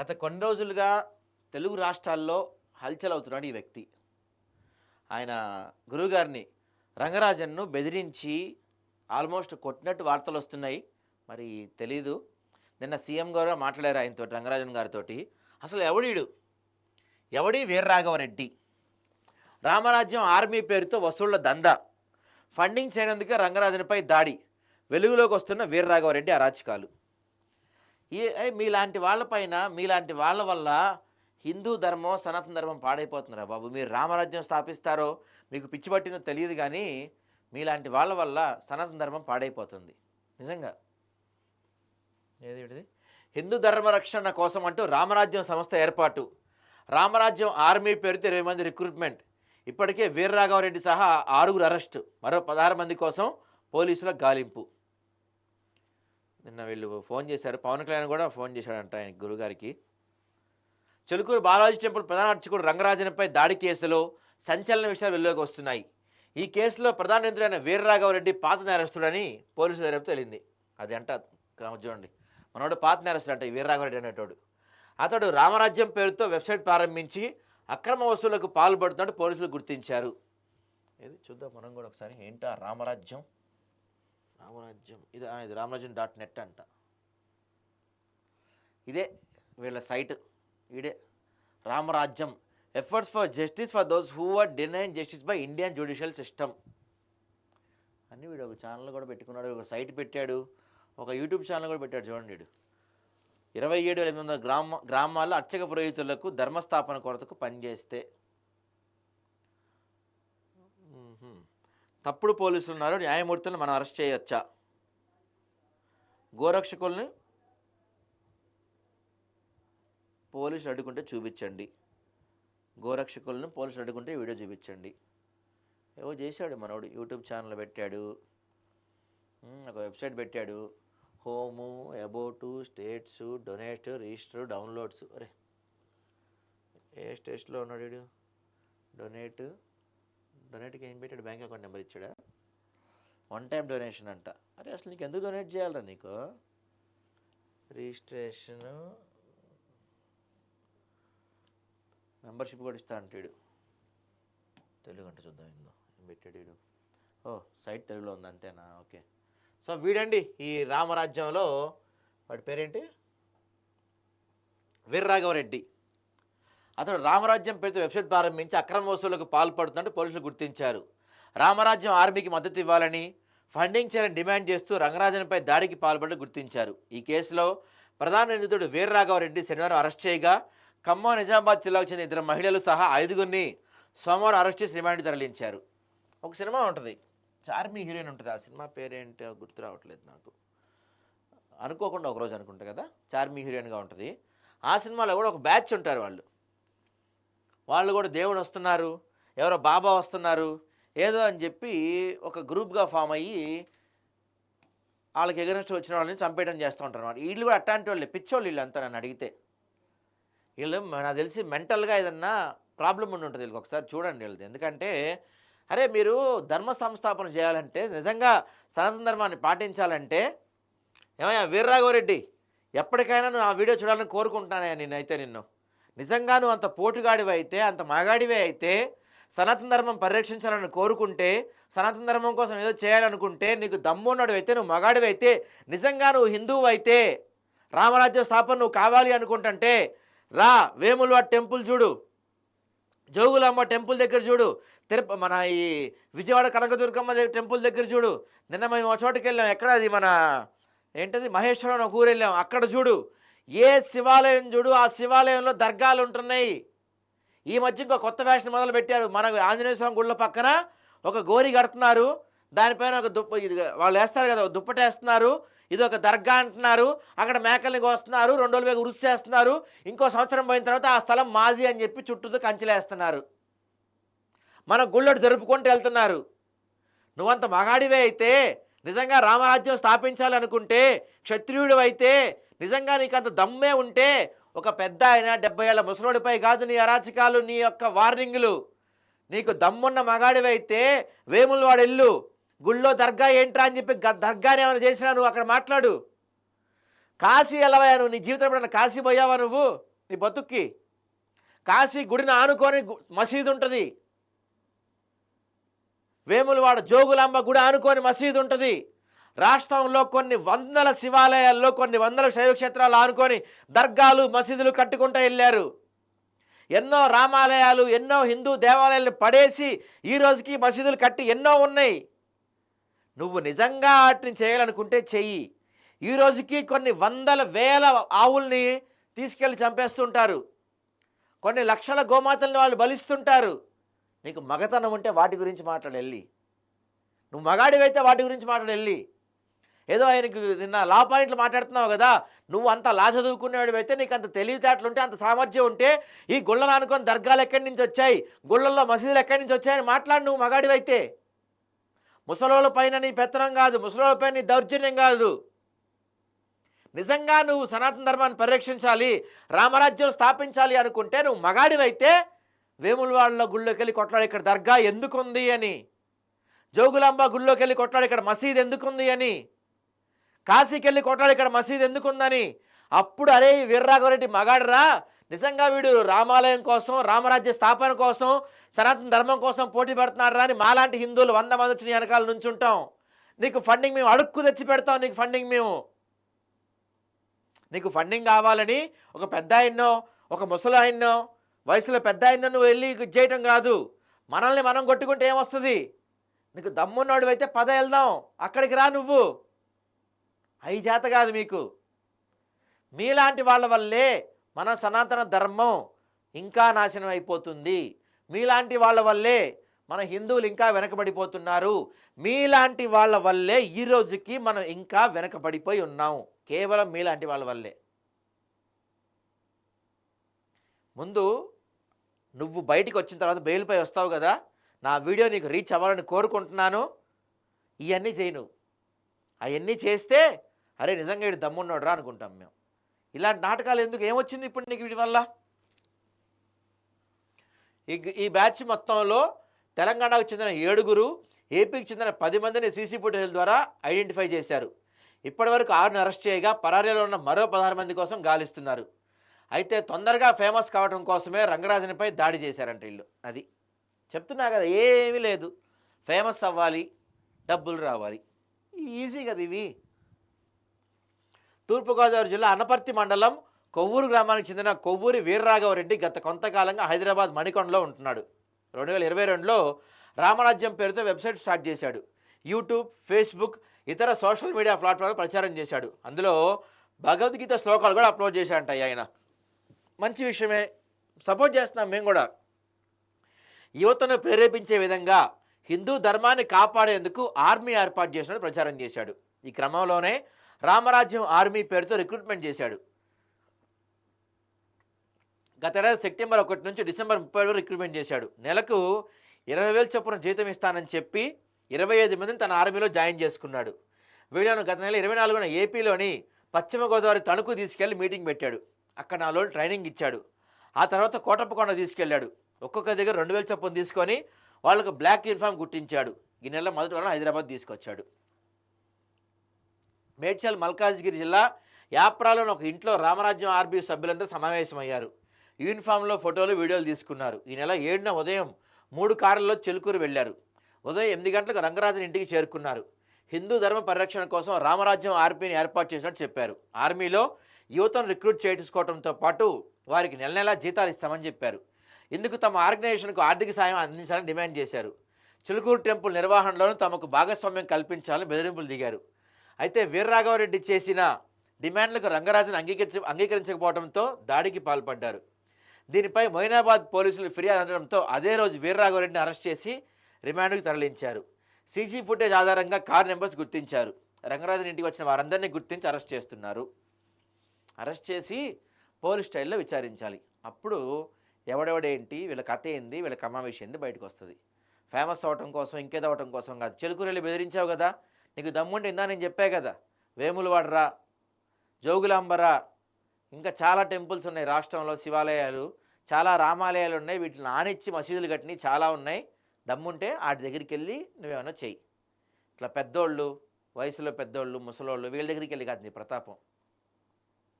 గత కొన్ని రోజులుగా తెలుగు రాష్ట్రాల్లో హల్చల్ అవుతున్నాడు ఈ వ్యక్తి. ఆయన గురువుగారిని రంగరాజన్ను బెదిరించి ఆల్మోస్ట్ కొట్టినట్టు వార్తలు వస్తున్నాయి. మరి తెలీదు. నిన్న సీఎం గారు మాట్లాడారు ఆయనతో రంగరాజన్ గారితో అసలు ఎవడీడు? ఎవడి వీర్రాఘవరెడ్డి? రామరాజ్యం ఆర్మీ పేరుతో వసూళ్ళ దందా. ఫండింగ్ చేయనందుకే రంగరాజన్పై దాడి. వెలుగులోకి వస్తున్న వీర్రాఘవరెడ్డి అరాచకాలు. ఈ ఏ, మీలాంటి వాళ్ళపైన మీలాంటి వాళ్ళ వల్ల హిందూ ధర్మం సనాతన ధర్మం పాడైపోతున్నారా బాబు? మీరు రామరాజ్యం స్థాపిస్తారో మీకు పిచ్చి పట్టిందో తెలియదు కానీ మీలాంటి వాళ్ళ వల్ల సనాతన ధర్మం పాడైపోతుంది. నిజంగా. ఏది హిందూ ధర్మ రక్షణ కోసం అంటూ రామరాజ్యం సంస్థ ఏర్పాటు. రామరాజ్యం ఆర్మీ పేరుతో ఇరవై మంది రిక్రూట్మెంట్. ఇప్పటికే వీర్రాఘవరెడ్డి సహా ఆరుగురు అరెస్టు. మరో పదహారు మంది కోసం పోలీసుల గాలింపు. నిన్న వీళ్ళు ఫోన్ చేశారు. పవన్ కళ్యాణ్ కూడా ఫోన్ చేశాడంట ఆయన గురుగారికి. చెలుకూరు బాలాజీ టెంపుల్ ప్రధాన అర్చకుడు రంగరాజన్పై దాడి కేసులో సంచలన విషయాలు వెలుగులోకి వస్తున్నాయి. ఈ కేసులో ప్రధాన నిందితుడైన వీరరాఘవరెడ్డి పాత నేరస్తుడని పోలీసు రేపు తేలింది. అది అంట చూడండి. మనోడు పాత నేరస్తుడు అంటే వీరరాఘవరెడ్డి అనేటోడు. అతడు రామరాజ్యం పేరుతో వెబ్సైట్ ప్రారంభించి అక్రమ వసూళ్ళకు పాల్పడుతున్నట్టు పోలీసులు గుర్తించారు. ఏది? చూద్దాం మనం కూడా ఒకసారి. ఏంటా రామరాజ్యం? రామరాజ్యం. ఇది ఇది రామరాజ్యం డాట్ నెట్ అంట. ఇదే వీళ్ళ సైట్. ఇదే Ramarajyam. Efforts for justice for those who are denied justice by Indian judicial system అని వీడు ఒక ఛానల్ కూడా పెట్టుకున్నాడు ఒక సైట్ పెట్టాడు ఒక యూట్యూబ్ ఛానల్ కూడా పెట్టాడు చూడండి వీడు. ఇరవై ఏడు ఎనిమిది వందల గ్రామ గ్రామాల్లో అర్చక పురోహితులకు ధర్మస్థాపన కొరతకు పనిచేస్తే తప్పుడు పోలీసులు ఉన్నారు న్యాయమూర్తులను మనం అరెస్ట్ చేయొచ్చా? గోరక్షకుల్ని పోలీసులు అడ్డుకుంటే చూపించండి. గోరక్షకులను పోలీసులు అడ్డుకుంటే వీడియో చూపించండి. ఏవో చేశాడు మనోడు యూట్యూబ్ ఛానల్ పెట్టాడు. ఒక వెబ్సైట్ పెట్టాడు. Home about states donate register downloads. అరే ఏ స్టేట్స్లో ఉన్నాడు వీడు? డొనేట్. డొనేట్కి ఏం పెట్టాడు? బ్యాంక్ అకౌంట్ నెంబర్ ఇచ్చాడా? వన్ టైం డొనేషన్ అంట. అరే అసలు నీకు ఎందుకు డొనేట్ చేయాలరా నీకు? రిజిస్ట్రేషన్ మెంబర్షిప్ కూడా ఇస్తా అంటాడు. తెలుగు అంటే చూద్దాం ఇందులో ఏం పెట్టాడు వీడు? ఓ సైట్ తెలుగులో ఉంది అంతేనా? ఓకే. సో వీడండి ఈ రామరాజ్యంలో వాడి పేరేంటి? వీర్రాఘవరెడ్డి అతడు రామరాజ్యం పేరుతో వెబ్సైట్ ప్రారంభించి అక్రమ వసూళ్ళకు పాల్పడుతున్నట్టు పోలీసులు గుర్తించారు. రామరాజ్యం ఆర్మీకి మద్దతు ఇవ్వాలని ఫండింగ్ చేయాలని డిమాండ్ చేస్తూ రంగరాజన్పై దాడికి పాల్పడి గుర్తించారు. ఈ కేసులో ప్రధాన నిందితుడు వీర్రాఘవరెడ్డి శనివారం అరెస్ట్ చేయగా ఖమ్మం నిజామాబాద్ జిల్లాకు చెందిన ఇద్దరు మహిళలు సహా ఐదుగురిని సోమవారం అరెస్ట్ చేసి రిమాండ్ తరలించారు. ఒక సినిమా ఉంటుంది. చార్మీ హీరోయిన్ ఉంటుంది. ఆ సినిమా పేరేంటో గుర్తు రావట్లేదు నాకు. అనుకోకుండా ఒకరోజు అనుకుంటా కదా చార్మీ హీరోయిన్గా ఉంటుంది. ఆ సినిమాలో కూడా ఒక బ్యాచ్ ఉంటారు వాళ్ళు. వాళ్ళు కూడా దేవుడు వస్తున్నారు ఎవరో బాబా వస్తున్నారు ఏదో అని చెప్పి ఒక గ్రూప్గా ఫామ్ అయ్యి వాళ్ళకి ఎగరెస్ట్ వచ్చిన వాళ్ళని చంపేయడం చేస్తూ ఉంటారు అనమాట వీళ్ళు కూడా అట్లాంటి వాళ్ళే పిచ్చోళ్ళు వీళ్ళు అంతా నన్ను అడిగితే. వీళ్ళు నాకు తెలిసి మెంటల్గా ఏదన్నా ప్రాబ్లం ఉండి ఉంటుంది వీళ్ళకి ఒకసారి చూడండి వీళ్ళది. ఎందుకంటే అరే మీరు ధర్మ సంస్థాపన చేయాలంటే నిజంగా సనాతన ధర్మాన్ని పాటించాలంటే ఏమయ్యా వీర్రాఘవరెడ్డి ఎప్పటికైనా నువ్వు ఆ వీడియో చూడాలని కోరుకుంటున్నానయ్యా నేనైతే నిన్ను. నిజంగా నువ్వు అంత పోటుగాడివి అయితే అంత మగాడివే అయితే సనాతన ధర్మం పరిరక్షించాలని కోరుకుంటే సనాతన ధర్మం కోసం ఏదో చేయాలనుకుంటే నీకు దమ్మున్నాడు అయితే నువ్వు మగాడివి అయితే నిజంగా నువ్వు హిందువు అయితే రామరాజ్య స్థాపన నువ్వు కావాలి అనుకుంటుంటే రా వేములవా టెంపుల్ చూడు. జోగులమ్మ టెంపుల్ దగ్గర చూడు. తిరుప మన ఈ విజయవాడ కనకదుర్గమ్మ టెంపుల్ దగ్గర చూడు. నిన్న మేము ఒక చోటుకి వెళ్ళాం. ఎక్కడ అది? మన ఏంటది? మహేశ్వరం ఒక ఊరు వెళ్ళాం. అక్కడ చూడు. ఏ శివాలయం చూడు ఆ శివాలయంలో దర్గాలు ఉంటున్నాయి. ఈ మధ్య ఇంకో కొత్త ఫ్యాషన్ మొదలు పెట్టారు మన ఆంజనేయ స్వామి గుళ్ళ పక్కన ఒక గోరి కడుతున్నారు. దానిపైన ఒక దుప్ప ఇది వాళ్ళు వేస్తారు కదా ఒక దుప్పట వేస్తున్నారు. ఇది ఒక దర్గా అంటున్నారు. అక్కడ మేకల్ని కోస్తున్నారు. రెండు రోజుల వేగ చేస్తున్నారు. ఇంకో సంవత్సరం పోయిన తర్వాత ఆ స్థలం మాది అని చెప్పి చుట్టూతో కంచెలేస్తున్నారు మన గుళ్ళడు జరుపుకుంటూ వెళ్తున్నారు. నువ్వంత మగాడివే అయితే నిజంగా రామరాజ్యం స్థాపించాలనుకుంటే క్షత్రియుడు అయితే నిజంగా నీకు అంత దమ్మే ఉంటే ఒక పెద్ద ఆయన డెబ్బై ఏళ్ళ ముసలోడిపై కాదు నీ అరాచకాలు నీ యొక్క వార్నింగ్లు. నీకు దమ్మున్న మగాడివైతే వేములవాడు ఎల్లు గుళ్ళో దర్గా ఏంట్రా అని చెప్పి దర్గాని ఏమైనా చేసినా నువ్వు అక్కడ మాట్లాడు. కాశీ ఎలవయా నువ్వు నీ జీవితం ఎప్పుడైనా కాశీ పోయావా నువ్వు? నీ బతుక్కి. కాశీ గుడిని ఆనుకొని మసీదు ఉంటుంది వేములవాడ జోగులాంబ గుడి ఆనుకొని మసీదు ఉంటుంది రాష్ట్రంలో కొన్ని వందల శివాలయాల్లో కొన్ని వందల శైవక్షేత్రాలు ఆనుకొని దర్గాలు మసీదులు కట్టుకుంటూ వెళ్ళారు. ఎన్నో రామాలయాలు ఎన్నో హిందూ దేవాలయాలను పడేసి ఈ రోజుకి మసీదులు కట్టి ఎన్నో ఉన్నాయి. నువ్వు నిజంగా వాటిని చేయాలనుకుంటే చెయ్యి. ఈ రోజుకి కొన్ని వందల వేల ఆవుల్ని తీసుకెళ్ళి చంపేస్తుంటారు. కొన్ని లక్షల గోమాతల్ని వాళ్ళు బలిస్తుంటారు. నీకు మగతనం ఉంటే వాటి గురించి మాట్లాడెళ్ళి నువ్వు మగాడివైతే వాటి గురించి మాట్లాడెళ్ళి ఏదో ఆయనకు నిన్న లా పాయింట్లు మాట్లాడుతున్నావు కదా నువ్వు అంత లా చదువుకునేవాడివైతే నీకు అంత తెలివితేటలు ఉంటే అంత సామర్థ్యం ఉంటే ఈ గుళ్ళను అనుకొని దర్గాలు ఎక్కడి నుంచి వచ్చాయి గుళ్ళల్లో మసీదులు ఎక్కడి నుంచి వచ్చాయని మాట్లాడు నువ్వు మగాడివైతే. ముసలోళ్ళ పైన నీ పెత్తనం కాదు ముసలోళ్ళ పైన నీ దౌర్జన్యం కాదు. నిజంగా నువ్వు సనాతన ధర్మాన్ని పరిరక్షించాలి రామరాజ్యం స్థాపించాలి అనుకుంటే నువ్వు మగాడివైతే వేములవాడల గుళ్ళోకి వెళ్ళి కొట్లాడు ఇక్కడ దర్గా ఎందుకుంది అని. జోగులాంబ గుళ్ళోకి వెళ్ళి కొట్లాడు ఇక్కడ మసీద్ ఎందుకుంది అని. కాశీకి వెళ్ళి కొట్టాడు ఇక్కడ మసీదు ఎందుకుందని. అప్పుడు అరే వీర్రాఘవరెడ్డి మగాడరా. నిజంగా వీడు రామాలయం కోసం రామరాజ్య స్థాపన కోసం సనాతన ధర్మం కోసం పోటీ పడుతున్నాడు అని మాలాంటి హిందువులు వంద మంది వచ్చి వెనకాల నుంచి ఉంటాం నీకు ఫండింగ్ మేము అడుక్కు తెచ్చి పెడతాం నీకు ఫండింగ్ మేము. నీకు ఫండింగ్ కావాలని ఒక పెద్ద ఆయన్నో ఒక ముసలి ఆయన్నో వయసులో పెద్ద ఆయన్నో నువ్వు వెళ్ళి చేయటం కాదు. మనల్ని మనం కొట్టుకుంటే ఏమొస్తుంది? నీకు దమ్మున్నోడు అయితే పద వెళ్దాం. అక్కడికి రా నువ్వు. అయి చేత కాదు మీకు. మీలాంటి వాళ్ళ వల్లే మన సనాతన ధర్మం ఇంకా నాశనం అయిపోతుంది. మీలాంటి వాళ్ళ వల్లే మన హిందువులు ఇంకా వెనకబడిపోతున్నారు. మీలాంటి వాళ్ళ వల్లే ఈ రోజుకి మనం ఇంకా వెనకబడిపోయి ఉన్నాము కేవలం మీలాంటి వాళ్ళ వల్లే. ముందు నువ్వు బయటికి వచ్చిన తర్వాత బెయిల్పై వస్తావు కదా? నా వీడియో నీకు రీచ్ అవ్వాలని కోరుకుంటున్నాను. ఇవన్నీ చేయను అవన్నీ చేస్తే అరే నిజంగా వీడు దమ్మున్నాడు రా అనుకుంటాం మేము. ఇలాంటి నాటకాలు ఎందుకు? ఏమొచ్చింది ఇప్పుడు నీకు వీటి వల్ల? ఈ ఈ బ్యాచ్ మొత్తంలో తెలంగాణకు చెందిన ఏడుగురు ఏపీకి చెందిన పది మందిని సీసీ ఫుటేజ్ ద్వారా ఐడెంటిఫై చేశారు. ఇప్పటివరకు ఆరుని అరెస్ట్ చేయగా పరారీలో ఉన్న మరో పదహారు మంది కోసం గాలిస్తున్నారు. అయితే తొందరగా ఫేమస్ కావడం కోసమే రంగరాజునిపై దాడి చేశారంట వీళ్ళు. అది చెప్తున్నా కదా ఏమీ లేదు. ఫేమస్ అవ్వాలి డబ్బులు రావాలి. ఈజీ కదా ఇవి. తూర్పుగోదావరి జిల్లా అనపర్తి మండలం కొవ్వూరు గ్రామానికి చెందిన కొవ్వూరి వీర్రాఘవరెడ్డి గత కొంతకాలంగా హైదరాబాద్ మణికొండలో ఉంటున్నాడు. రెండు వేల ఇరవై రెండులో రామరాజ్యం పేరుతో వెబ్సైట్ స్టార్ట్ చేశాడు. యూట్యూబ్ ఫేస్బుక్ ఇతర సోషల్ మీడియా ప్లాట్ఫామ్లో ప్రచారం చేశాడు. అందులో భగవద్గీత శ్లోకాలు కూడా అప్లోడ్ చేశాడంట ఆయన. మంచి విషయమే. సపోర్ట్ చేస్తున్నాం మేము కూడా. యువతను ప్రేరేపించే విధంగా హిందూ ధర్మాన్ని కాపాడేందుకు ఆర్మీ ఏర్పాటు చేసినట్టు ప్రచారం చేశాడు. ఈ క్రమంలోనే రామరాజ్యం ఆర్మీ పేరుతో రిక్రూట్మెంట్ చేశాడు. గతేడాది సెప్టెంబర్ ఒకటి నుంచి డిసెంబర్ ముప్పై వరకు రిక్రూట్మెంట్ చేశాడు. నెలకు ఇరవై వేలు చొప్పున జీతం ఇస్తానని చెప్పి ఇరవై ఐదు మందిని తన ఆర్మీలో జాయిన్ చేసుకున్నాడు. వీళ్ళను గత నెల ఇరవై నాలుగున ఏపీలోని పశ్చిమ గోదావరి తణుకు తీసుకెళ్ళి మీటింగ్ పెట్టాడు. అక్కడ నాలుగు ట్రైనింగ్ ఇచ్చాడు. ఆ తర్వాత కోటప్పకొండ తీసుకెళ్ళాడు ఒక్కొక్క దగ్గర రెండు వేలు చొప్పున తీసుకొని వాళ్ళకు బ్లాక్ యూనిఫామ్ గుర్తించాడు. ఈ నెల మొదటి వారం హైదరాబాద్ తీసుకొచ్చాడు. మేడ్చల్ మల్కాజ్గిరి జిల్లా యాప్రాలోని ఒక ఇంట్లో రామరాజ్యం ఆర్బీ సభ్యులందరూ సమావేశమయ్యారు. యూనిఫామ్లో ఫోటోలు వీడియోలు తీసుకున్నారు. ఈ నెల ఏడున ఉదయం మూడు కార్లలో చెలుకూరు వెళ్ళారు ఉదయం ఎనిమిది గంటలకు రంగరాజన్ ఇంటికి చేరుకున్నారు. హిందూ ధర్మ పరిరక్షణ కోసం రామరాజ్యం ఆర్మీని ఏర్పాటు చేసినట్టు చెప్పారు. ఆర్మీలో యువతను రిక్రూట్ చేయించుకోవడంతో పాటు వారికి నెల నెలా జీతాలు ఇస్తామని చెప్పారు. ఇందుకు తమ ఆర్గనైజేషన్కు ఆర్థిక సాయం అందించాలని డిమాండ్ చేశారు. చిలుకూరు టెంపుల్ నిర్వహణలోనూ తమకు భాగస్వామ్యం కల్పించాలని బెదిరింపులు దిగారు. అయితే వీర్రాఘవరెడ్డి చేసిన డిమాండ్లకు రంగరాజన్ అంగీకరించ అంగీకరించకపోవడంతో దాడికి పాల్పడ్డారు. దీనిపై మొయినాబాద్ పోలీసులు ఫిర్యాదు అందడంతో అదే రోజు వీర్రాఘవరెడ్డిని అరెస్ట్ చేసి రిమాండ్కు తరలించారు. సీసీ ఫుటేజ్ ఆధారంగా కార్ నెంబర్స్ గుర్తించారు. రంగరాజన్ ఇంటికి వచ్చిన వారందరినీ గుర్తించి అరెస్ట్ చేస్తున్నారు. అరెస్ట్ చేసి పోలీస్ స్టైల్లో విచారించాలి. అప్పుడు ఎవడెవడేంటి వీళ్ళ కథ ఏంది వీళ్ళ కమావేశం ఏంది బయటకు వస్తుంది. ఫేమస్ అవటం కోసం ఇంకేదో అవటం కోసం కాదు. చెలుకురెళ్ళి బెదిరించావు కదా నీకు దమ్ముంటే ఇందా నేను చెప్పా కదా? వేములవాడరా జోగులాంబరా. ఇంకా చాలా టెంపుల్స్ ఉన్నాయి రాష్ట్రంలో శివాలయాలు. చాలా రామాలయాలు ఉన్నాయి. వీటిని ఆనిచ్చి మసీదులు కట్టినవి చాలా ఉన్నాయి. దమ్ముంటే వాటి దగ్గరికి వెళ్ళి నువ్వేమైనా చెయ్యి. ఇట్లా పెద్దోళ్ళు వయసులో పెద్దోళ్ళు ముసలోళ్ళు వీళ్ళ దగ్గరికి వెళ్ళి కాదు నీ ప్రతాపం.